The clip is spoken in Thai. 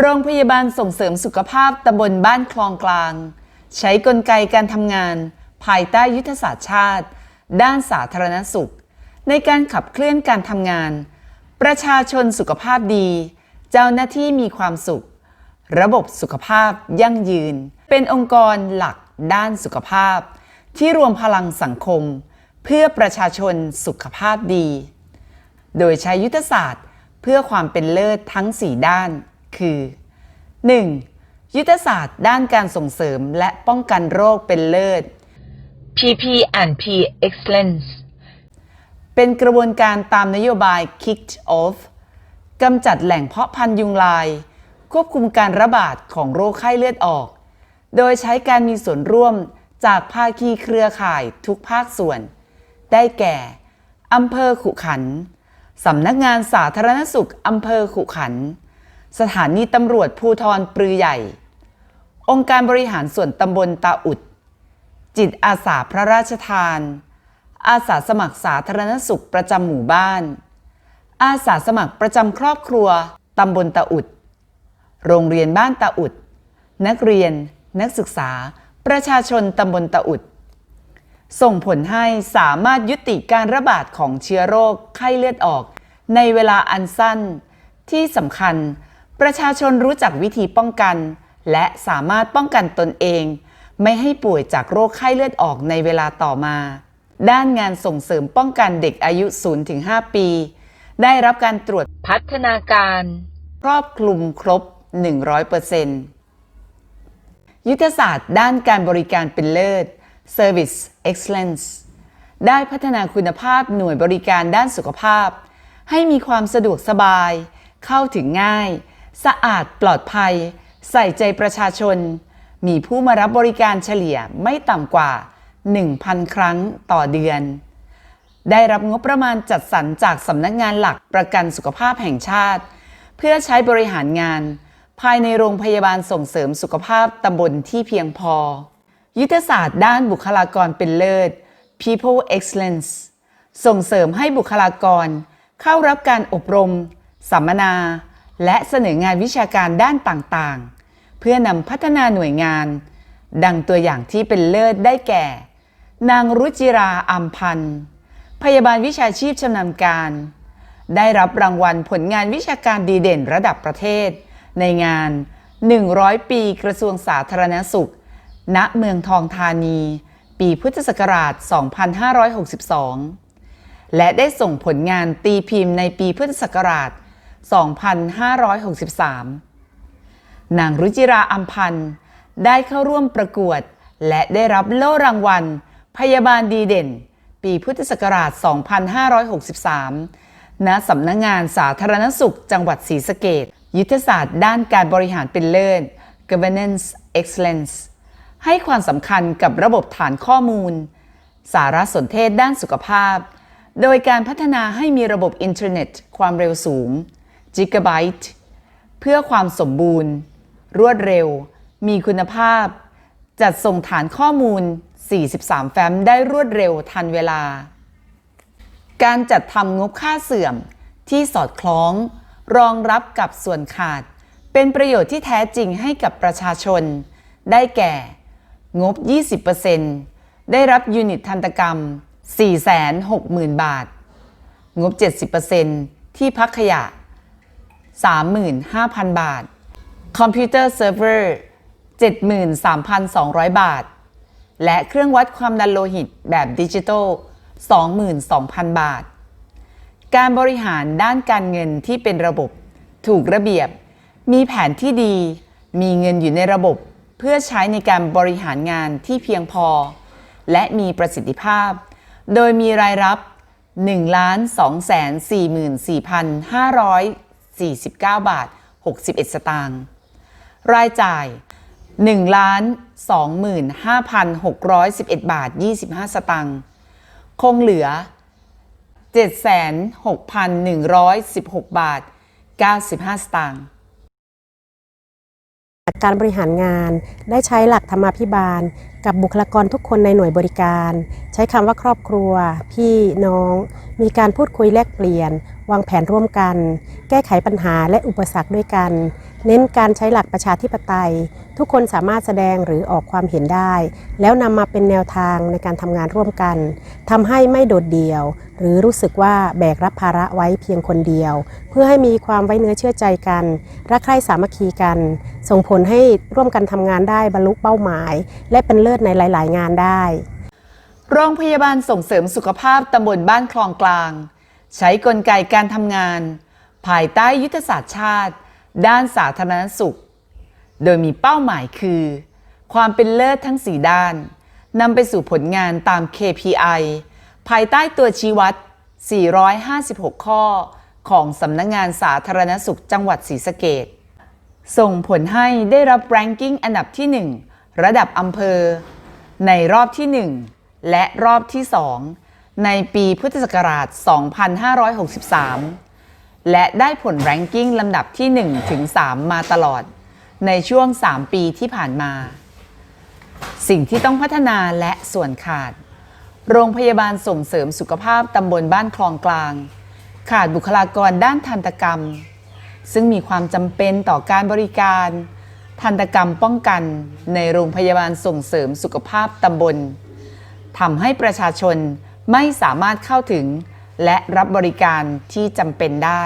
โรงพยาบาลส่งเสริมสุขภาพตำบลบ้านคลองกลาง ใช้กลไกการทำงาน ภายใต้ยุทธศาสตร์ชาติ ด้านสาธารณสุข ในการขับเคลื่อนการทำงาน ประชาชนสุขภาพดี เจ้าหน้าที่มีความสุข ระบบสุขภาพยั่งยืน เป็นองค์กรหลักด้านสุขภาพ ที่รวมพลังสังคม เพื่อประชาชนสุขภาพดี โดยใช้ยุทธศาสตร์ เพื่อความเป็นเลิศทั้ง 4 ด้าน คือ 1. ยุทธศาสตร์ด้านการส่งเสริมและป้องกันโรคเป็นเลิศ PP and P Excellence เป็นกระบวนการตามนโยบาย Kicked Off กำจัดแหล่งเพาะพันธุ์ยุงลาย ควบคุมการระบาดของโรคไข้เลือดออก โดยใช้การมีส่วนร่วมจากภาคีเครือข่ายทุกภาคส่วน ได้แก่อำเภอขุขันธ์สำนักงานสาธารณสุขอำเภอขุขันธ์ สถานีตำรวจภูทรปรือใหญ่ องค์การบริหารส่วนตำบลตาอุด จิตอาสาพระราชทาน อาสาสมัครสาธารณสุขประจำหมู่บ้าน อาสาสมัครประจำครอบครัวตำบลตาอุด โรงเรียนบ้านตาอุด นักเรียน นักศึกษา ประชาชนตำบลตาอุด ส่งผลให้สามารถยุติการระบาดของเชื้อโรคไข้เลือดออก ในเวลาอันสั้นที่สำคัญ ประชาชนรู้จักวิธีป้องกัน และสามารถป้องกันตนเอง ไม่ให้ป่วยจากโรคไข้เลือดออกในเวลาต่อมา ด้านงานส่งเสริมป้องกันเด็กอายุ 0-5 ปี ได้รับการตรวจพัฒนาการ ครอบคลุมครบ 100%ยุทธศาสตร์ด้านการบริการเป็นเลิศ Service Excellence ได้พัฒนาคุณภาพหน่วยบริการด้านสุขภาพ ให้มีความสะดวกสบาย เข้าถึงง่าย สะอาดปลอดภัย ใส่ใจประชาชน มีผู้มารับบริการเฉลี่ยไม่ต่ำกว่า 1,000 ครั้งต่อเดือน ได้รับงบประมาณจัดสรรจากสำนักงานหลักประกันสุขภาพแห่งชาติ เพื่อใช้บริหารงาน ภายในโรงพยาบาลส่งเสริมสุขภาพตำบลที่เพียงพอ ยุทธศาสตร์ด้านบุคลากรเป็นเลิศ People Excellence ส่งเสริมให้บุคลากร เข้ารับการอบรม สัมมนา และเสนองานวิชาการด้านต่างๆ เพื่อนำพัฒนาหน่วยงาน ดังตัวอย่างที่เป็นเลิศได้แก่ นางรุจิราอัมพันธ์ พยาบาลวิชาชีพชำนาญการ ได้รับรางวัลผลงานวิชาการดีเด่นระดับประเทศ ในงาน 100 ปีกระทรวงสาธารณสุข ณ เมืองทองธานี ปีพุทธศักราช 2562 และได้ส่งผลงานตีพิมพ์ในปีพุทธศักราช 2563 นางรุจิราอัมพันธ์ได้เข้าร่วมประกวด และได้รับโล่รางวัล พยาบาลดีเด่น ปีพุทธศักราช 2563 ณ สำนักงงานสาธารณสุขจังหวัดศรีสะเกดยุทธศาสตร์ด้านการบริหารเป็นเลิศ Governance Excellence ให้ความสำคัญกับระบบฐานข้อมูล สารสนเทศด้านสุขภาพ โดยการพัฒนาให้มีระบบอินเทอร์เน็ต ความเร็วสูง Gigabyte เพื่อความสมบูรณ์ รวดเร็ว มีคุณภาพ จัดส่งฐานข้อมูล 43 แฟ้มได้รวดเร็วทันเวลา การจัดทำงบค่าเสื่อมที่สอดคล้อง รองรับกับส่วนขาด เป็นประโยชน์ที่แท้จริงให้กับประชาชน ได้แก่ งบ 20%ได้รับยูนิตทันตกรรม 460,000 บาท งบ 70%ที่พักขยะ 35,000 บาท คอมพิวเตอร์เซิร์ฟเวอร์ 73,200 บาท และเครื่องวัดความดันโลหิตแบบดิจิทัล 22,000 บาท การบริหารด้านการเงินที่เป็นระบบถูกระเบียบ มีแผนที่ดี มีเงินอยู่ในระบบ เพื่อใช้ในการบริหารงานที่เพียงพอ และมีประสิทธิภาพ โดยมีรายรับ 49 บาท 61 สตางค์ รายจ่าย 1,25,611 บาท 25 สตางค์ คงเหลือ 76,116 บาท 95 สตางค์การบริหารงานได้ใช้หลักธรรมาภิบาล กับบุคลากรทุกคนในหน่วยบริการ ใช้คำว่าครอบครัว พี่น้อง มีการพูดคุยแลกเปลี่ยน วางแผนร่วมกัน แก้ไขปัญหาและอุปสรรคด้วยกัน เน้นการใช้หลักประชาธิปไตย ทุกคนสามารถแสดงหรือออกความเห็นได้ แล้วนำมาเป็นแนวทางในการทำงานร่วมกันทำให้ไม่โดดเดี่ยว หรือรู้สึกว่าแบกรับภาระไว้เพียงคนเดียว เพื่อให้มีความไว้เนื้อเชื่อใจกัน รักใคร่สามัคคีกัน ส่งผลให้ร่วมกันทำงานได้บรรลุเป้าหมาย และเป็นเลิศในหลาย ๆ งานได้โรงพยาบาลส่งเสริมสุขภาพตำบลบ้านคลองกลาง ใช้กลไกการทำงาน ภายใต้ยุทธศาสตร์ชาติ ด้านสาธารณสุข โดยมีเป้าหมายคือ ความเป็นเลิศทั้ง 4 ด้านนำไปสู่ผลงานตาม KPI ภายใต้ตัวชี้วัด 456 ข้อ ของสำนักงงานสาธารณสุขจังหวัดศรีสะเกษส่งผลให้ได้รับแรงกิ้งอันดับที่ 1 ระดับอำเภอ ในรอบที่ 1 และรอบที่ 2 ในปีพุทธศักราช 2563 และได้ผลแรงกิ้งลำดับที่ 1 ถึง 3 มาตลอด ในช่วง 3 ปีที่ผ่านมา สิ่งที่ต้องพัฒนาและส่วนขาด โรงพยาบาลส่งเสริมสุขภาพตำบลบ้านคลองกลาง ขาดบุคลากรด้านทันตกรรม ซึ่งมีความจำเป็นต่อการบริการ ทันตกรรมป้องกันในโรงพยาบาลส่งเสริมสุขภาพตำบลทำให้ประชาชน ไม่สามารถเข้าถึงและรับบริการที่จำเป็นได้